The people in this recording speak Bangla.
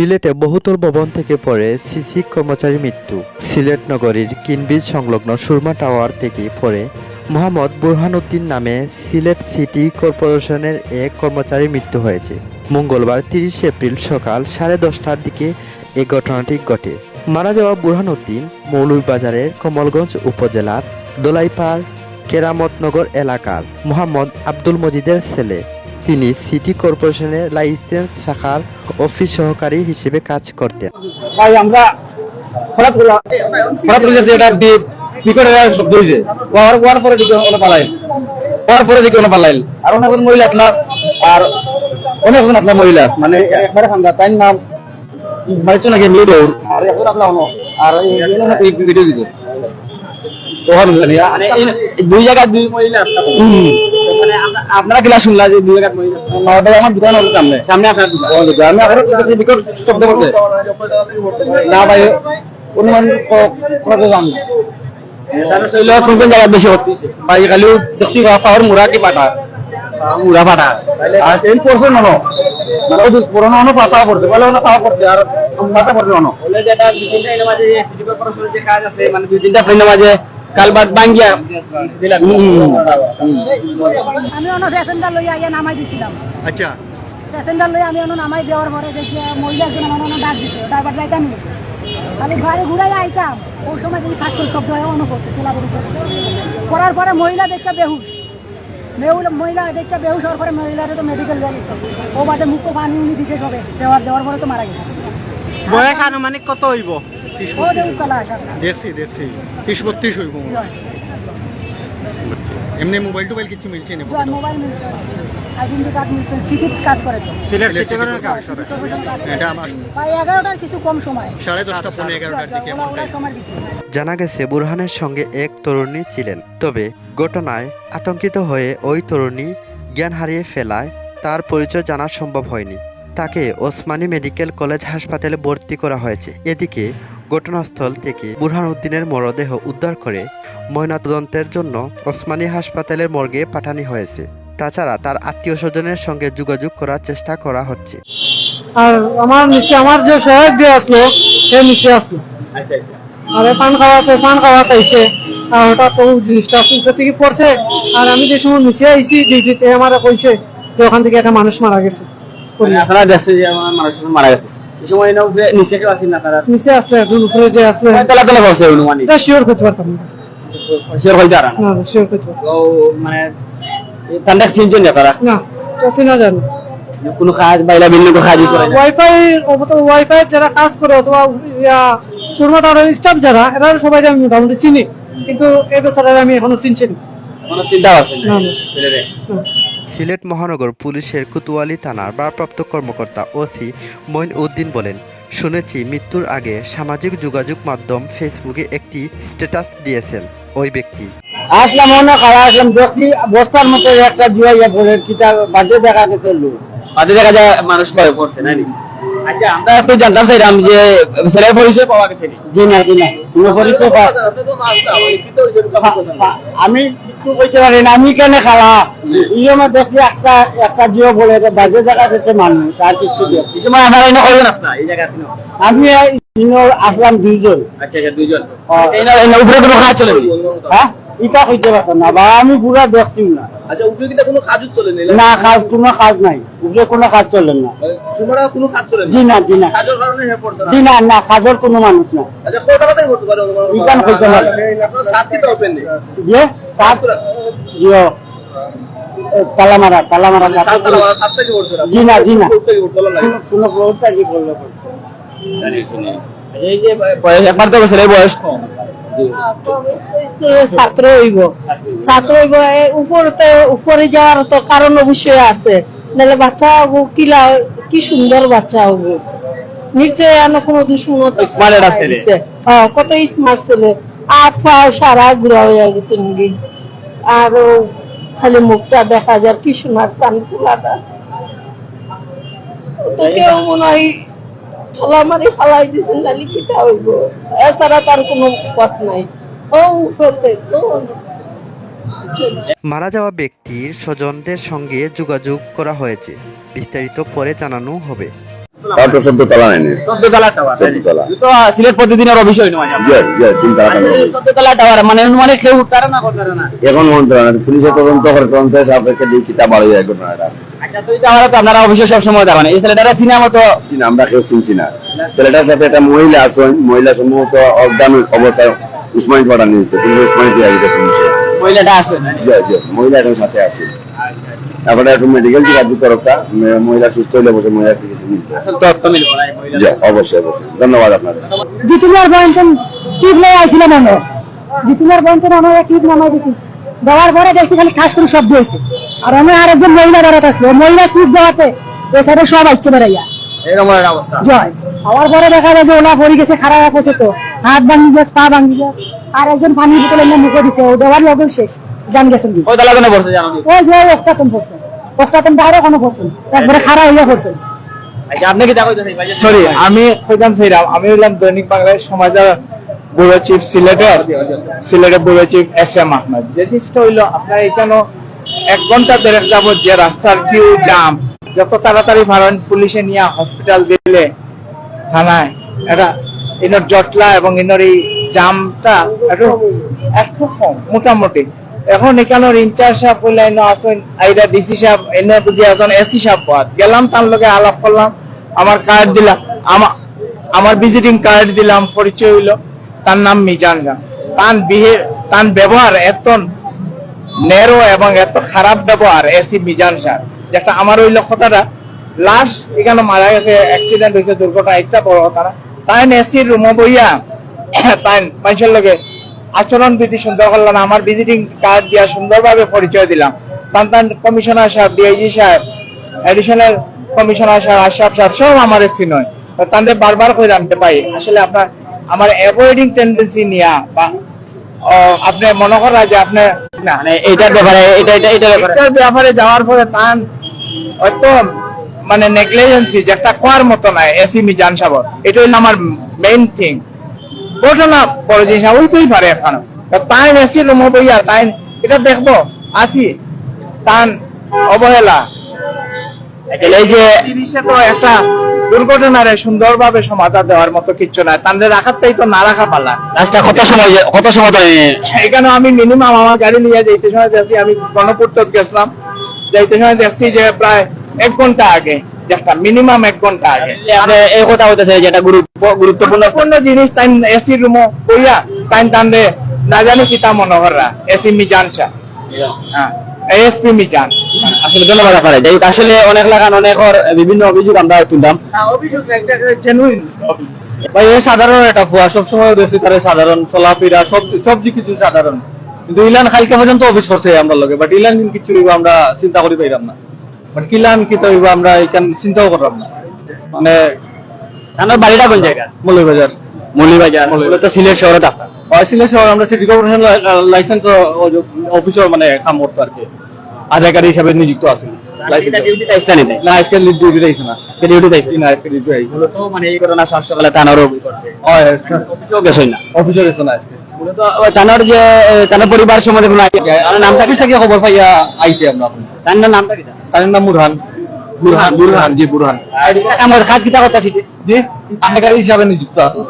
সিলেটে বহুতল ভবন থেকে পড়ে সিসি কর্মচারী মৃত্যু। সিলেট নগরীর কিনবিজ সংলগ্ন সুরমা টাওয়ার থেকে পড়ে মোহাম্মদ বুরহানুদ্দিন নামে সিলেট সিটি কর্পোরেশনের এক কর্মচারীর মৃত্যু হয়েছে। মঙ্গলবার তিরিশে এপ্রিল সকাল সাড়ে দশটার দিকে এই ঘটনাটি ঘটে। মারা যাওয়া বুরহানুদ্দিন মৌলভীবাজারের কমলগঞ্জ উপজেলার দোলাইপাড় কেরামতনগর এলাকার মোহাম্মদ আব্দুল মজিদের ছেলে। তিনি সিটি কর্পোরেশনের লাইসেন্স শাখার অফিস সহকারী হিসেবে কাজ করতেন। ভাই আমরা হঠাৎ করে। হঠাৎ করে যে এটা বি- বিকটের একটা শব্দ হয়েছে ওয়ার ওয়ার পরে দিকে ওনা পালাই ওয়ার পরে দিকে ওনা পালাইল আর অনেক মহিলা আসলা আর অনেক জন আসলা মহিলা। মানে একবারে খান্দা তাই নাম মাইছো নাকি মেয়ে দৌড় আর এখন হনো আর এই ভিডিও দিছে। ওখানে দুই জায়গায় দুই মহিলা। আপনারা কিলা শুনলা যে দুই জায়গায় মহিলা না ওটা আমার দোকান হলো সামনে। সামনে আপনার দোকান। আমি এখন বিকট শব্দ করছে না ভাই অনুমান কত দাম? কোন কোন জায়গায় বেশি হচ্ছে ভাই খালি দেখছি পাওয়ার মুড়া কি পাটা মুড়া পাটা আর টেন পার্সেন্ট হলো মানে ওই পাতা পড়তে বলে ওনা পাওয়া করতে আর পাতা পড়তে হনো দুই তিনটা মাঝে কালবাদ বাঙ্গিয়া। আমি অন্য প্যাসেঞ্জার লইয়া ইয়া নামাই দিছিলাম। আচ্ছা। প্যাসেঞ্জার লইয়া আমি অন্য নামাই দেওয়ার পরে দেখি মহিলা একজন আমার অন্য ডাক দিছে ড্রাইভার যাইতাম খালি গাড়ি ঘুরাই আইতাম ওই সময় দেখি ফাঁস করে শব্দ হয় অন্য করছে করার পরে মহিলা দেখতে বেহুশ। মেহুল মহিলা দেখতে বেহুশ হওয়ার পরে মহিলারে তো মেডিকেল নিয়ে গেছে। ও বাদে মুখ পানি উনি দিছে সবে দেওয়ার দেওয়ার পরে তো মারা গেছে। বয়স আনুমানিক কত হইব? দেখছি দেখছি। ত্রিশ বত্রিশ হইব এমনি মোবাইল টোবাইল কিছু মিলছে না মোবাইল মিলছে আইডেন্টি কার্ড মিলছে সিটির কাজ করে তো। সিলেট সিটি কাজ করে। এটা আমার প্রায় এগারোটার কিছু কম সময়। সাড়ে দশটা পনেরো এগারোটার দিকে জানা গেছে বুরহানের সঙ্গে এক তরুণী ছিলেন। তবে ঘটনায় আতঙ্কিত হয়ে ওই তরুণী জ্ঞান হারিয়ে ফেলায়। তার পরিচয় জানা সম্ভব হয়নি। তাকে ওসমানী মেডিকেল কলেজ হাসপাতালে ভর্তি করা হয়েছে। এদিকে ঘটনাস্থল থেকে বুরহান উদ্দিনের মরদেহ উদ্ধার করে ময়নাতদন্তের জন্য ওসমানী হাসপাতালের মর্গে পাঠানো হয়েছে। তাছাড়া তার আত্মীয় স্বজনের সঙ্গে যোগাযোগ করার চেষ্টা করা হচ্ছে। আর আমার নিচে আমার যে সহায়ক দিয়ে আসলো সে নিচে আসলো। আচ্ছা আচ্ছা। আর পান খাওয়াতে পান খাওয়াতে আইসে আর হঠাৎ তো জিনিসটা উপর থেকে পড়ছে আর আমি যে সময় নিচে আইসি ডিউটিতে আমার কইছে যে ওখান থেকে একটা মানুষ মারা গেছে। মানে আপনারা দেখছে যে আমার মানুষ মারা গেছে। সময় না উপরে নিচে কেউ আছেন না তারা। নিচে আসলে একজন উপরে যে আসলে তলা তলা করছে অনুমানিক এটা শিওর করতে পারতাম না। শিওর হইতে আর না। শিওর করতে পারতাম মানে তান্ডা সিনজন না তারা? না এটা জানি কোনো কাজ বাইলা বিল্ডিং কাজ করে না? ওয়াইফাই ওয়াইফাই যারা কাজ করে অথবা সুরমা স্টাফ যারা এরা সবাই আমি মোটামুটি চিনি। কিন্তু এই বেচারা আমি এখনও চিনছি না। কোনো চিন্তা আছে। না। সিলেট মহানগর পুলিশের কুতুয়ালি থানার ভারপ্রাপ্ত কর্মকর্তা ওসি মইন উদ্দিন বলেন শুনেছি মৃত্যুর আগে সামাজিক যোগাযোগ মাধ্যম ফেসবুকে একটি স্ট্যাটাস দিয়েছেন ওই ব্যক্তি। আসলাম মনে খারাপ আসলাম দেখছি বস্তার মতো একটা জুয়াইয়া পড়ে কিতা বাজে দেখা গেছে লোক। বাজে দেখা যায় মানুষ ভয় পড়ছে না আচ্ছা আমরা একটু জানতাম চাইলাম যে ছেলের পরিচয় পাওয়া গেছে জি না জি না কোনো পরিচয় পাওয়া আমি কিছু কইতে পারি না আমি কেন দেখছি একটা একটা জিও বলে বাজে জায়গা যেতে মানুষ আর কিছু এই সময় আমার এনে কয়জন আসলা এই জায়গা আমি আসলাম দুইজন। আচ্ছা আচ্ছা দুইজন। উপরে কোনো কাজ চলে হ্যাঁ? ইটা কইতে পারতাম না বা আমি পুরা দেখছি না। আচ্ছা উপরে কোনো কাজও চলে না কাজ কোনো কাজ নাই। উপরে কোনো কাজ চলে না। সুমারা কোনো কাজ চলে জি না না জি না। কাজের কারণে পড়ছে না? জি না না কাজের কোনো মানুষ না আচ্ছা কলকাতাতেই হতে পারে অনুমান করা ইকান হইতে পারে। আপনার সাত কি ওপেন নেই। যে সাত জিও তালামারা তালামারা সাত সাত থেকে পড়ছে না জি না জি না। কোথা থেকে পড়ছে? না। কোনো- কোনো ব্যবস্থা কি করলে এই যে ছেলে বয়স কম। ছাত্র হইব। ছাত্র হইব। উপরতে উপরে যাওয়ার তো কারণ অবশ্যই আছে। নাহলে বাচ্চা হব কিলা কি সুন্দর বাচ্চা হব। নিশ্চয় এন কোনো দুশ্মনত Smart একটা ছেলে। হ্যাঁ কত স্মার্ট ছেলে। আট সারা ঘুরা হয়ে গেছে নাকি আর খালি মুখটা দেখা যায় কি সুন্দর সানকুলাটা তো কেউ মনে হয় ঠলা মারি ফালাই দিছেন তাহলে কিটা হইব? এছাড়া তার কোনো পথ নাই। ও উপরে তো। মারা যাওয়া ব্যক্তির স্বজনদের সঙ্গে যোগাযোগ করা হয়েছে। বিস্তারিত পরে জানানো হবে। মানে মানে এখন মন্ত্র পুলিশের তদন্ত করে তদন্ত সাপেক্ষে দুই কিতাব বাড়ি যায় ঘটনাটা তো এই টাওয়ারে তো আপনারা অভিষয় সবসময় দাঁড়ান এই ছেলেটারা সিনেমা তো আমরা কেউ শুনছি না। ছেলেটার সাথে একটা মহিলা আসেন মহিলা সম্ভবত অজ্ঞান অবস্থায় উসমানিত পাঠানো হয়েছে পুলিশ উসমানিত গেছে পুলিশে। মহিলাটা আসে জি জি মহিলা এখন সাথে আছে। তারপরে একটু মেডিকেল চেক তরফটা মহিলা সুস্থ হইলে বসে মহিলা চিকিৎসা মিলবে। তথ্য মিলবো না এই মহিলা জি অবশ্যই অবশ্যই। ধন্যবাদ আপনাদের। বয়ন্তন মনে? বয়ন্তন আমার নামাই দিছি দেওয়ার পরে দেখছি খালি খাস করে শব্দ হয়েছে। আর আমি আরেকজন মহিলা বেড়াতে আসলো। মহিলা সিট দেওয়াতে সাইডে সব আসছে বেড়াইয়া। এরকম একটা অবস্থা। জয়। হওয়ার পরে দেখা যায় যে ওলা পড়ে গেছে খারাপ করছে তো। হাত ভাঙি গেছে পা ভাঙি গেছে। আর একজন পানি বোতল এনে মুখে দিছে। ও দেওয়ার লগে শেষ। জান গেছেন কি? ওই কেন জানো ওই যে অষ্টাতন পড়ছে অষ্টাতন বাইরে কোনো পড়ছে একবারে খারাপ হইয়া পড়ছে। আচ্ছা আপনি কি দেখো সরি আমি কইতাম সেইরাম আমি হইলাম দৈনিক বাংলাদেশ সমাজের চিফ সিলেটের সিলেটের চিফ এস এম আহমেদ। আপনার এখানে এক ঘণ্টা যে রাস্তার কিউ জাম যত তাড়াতাড়ি পুলিশে নিয়ে হসপিটাল দিলে থানায়। এটা জটলা এবং এই জামটা একটু কম, মোটামুটি। এখন এখানের ইনচার্জ সাহেব আসেন, আইরা ডিসি সাহেব, এনে বুঝি এখন এসি সাহেব পাত গেলাম, তার লগে আলাপ করলাম, আমার কার্ড দিলাম আমার ভিজিটিং কার্ড দিলাম, পরিচয় হইল। তার নাম মিজান খান তার বিহে তার ব্যবহার এত নেরো এবং এত খারাপ ব্যবহার, এসি মিজান স্যার। যেটা আমার হইল কথাটা লাশ এখানে মারা গেছে অ্যাক্সিডেন্ট হয়েছে, দুর্ঘটনা, একটা বড় কথা না। তাই এসির রুমে বইয়া তাই মানুষের লগে আচরণ বিধি সুন্দর করলাম। আমার ভিজিটিং কার্ড দিয়া সুন্দরভাবে পরিচয় দিলাম। তান তান কমিশনার সাহেব ডিআইজি সাহেব এডিশনাল কমিশনার সাহেব আশরাফ সাহেব সব আমার এসি নয়। তাদের বারবার করে আনতে পাই আসলে আপনার আমার অ্যাভয়েডিং টেন্ডেন্সি নিয়া বা আপনি মনে করা যে আপনি না। মানে এইটার ব্যাপারে এটা এটা এটার ব্যাপারে। এটার ব্যাপারে যাওয়ার পরে তান অত মানে নেগলিজেন্সি যেটা কোয়ার মতো নাই এসি মিজান সাবর এটা হইল আমার মেইন থিং ঘটনা বড় জিনিস না, হইতেই পারে এখন। তাই এসি রুম বইয়া তাই এটা দেখব আসি। তান অবহেলা। এই যে জিনিসে তো একটা দুর্ঘটনারে সুন্দরভাবে সমাধান দেওয়ার মতো কিচ্ছু নাই। তাদের রাখারটাই তো না রাখা পালা। লাস্টটা কত সময় কত সময় ধরে? এখানে আমি মিনিমাম আমার গাড়ি নিয়ে যাইতে সময় দেখছি আমি গণপূর্ত গেছিলাম। যাইতে সময় দেখছি যে প্রায় এক ঘণ্টা আগে যেটা মিনিমাম এক ঘণ্টা আগে। এই কথা হইতেছে যেটা গুরুত্বপূর্ণ। কোন জিনিস তাই এসি রুম কইয়া তাই তান্ডে না জানি কি তা মনোহররা এসি মিজানসা হ্যাঁ। এসপি মিজান আসলে ধন্যবাদ আপনার যাই আসলে অনেক লাগান অনেক বিভিন্ন অভিযোগ আমরা তুললাম অভিযোগ একটা জেনুইন ভাই এ সাধারণ একটা ফুয়া সবসময় দেখছি তারা সাধারণ চলাফেরা সব সব কিছু সাধারণ কিন্তু ইলান কালকে পর্যন্ত অফিস করছে আমরা লগে বাট ইলান কিন্তু কিছু আমরা চিন্তা করি পাইলাম না বাট কিলান কি হইব আমরা এখান চিন্তাও করলাম না মানে আপনার বাড়িটা কোন জায়গা মৌলবাজার মৌলিবাজার মূলত সিলেট শহরে থাকা সিলেট আমরা সিটি কর্পোরেশন লাইসেন্স অফিসর মানে কাম করতো আর কি হিসাবে নিযুক্ত আছে না আজকে ডিউটি আইছে না ডিউটি আইছে না আজকে ডিউটি আইছে মূলত মানে এই ঘটনা সকালে থানারও অভিযোগ গেছে না অফিসর এসে না আজকে মূলত যে পরিবার সম্বন্ধে কোনো idea? আর নামটা কি অফিস থেকে খবর পাইয়া আইছে আমরা এখন নামটা কি তার নাম বুরহান বুরহান বুরহান জি বুরহান আমার কাজ কিতা করতেছি জি আধিকারিক হিসাবে নিযুক্ত আছে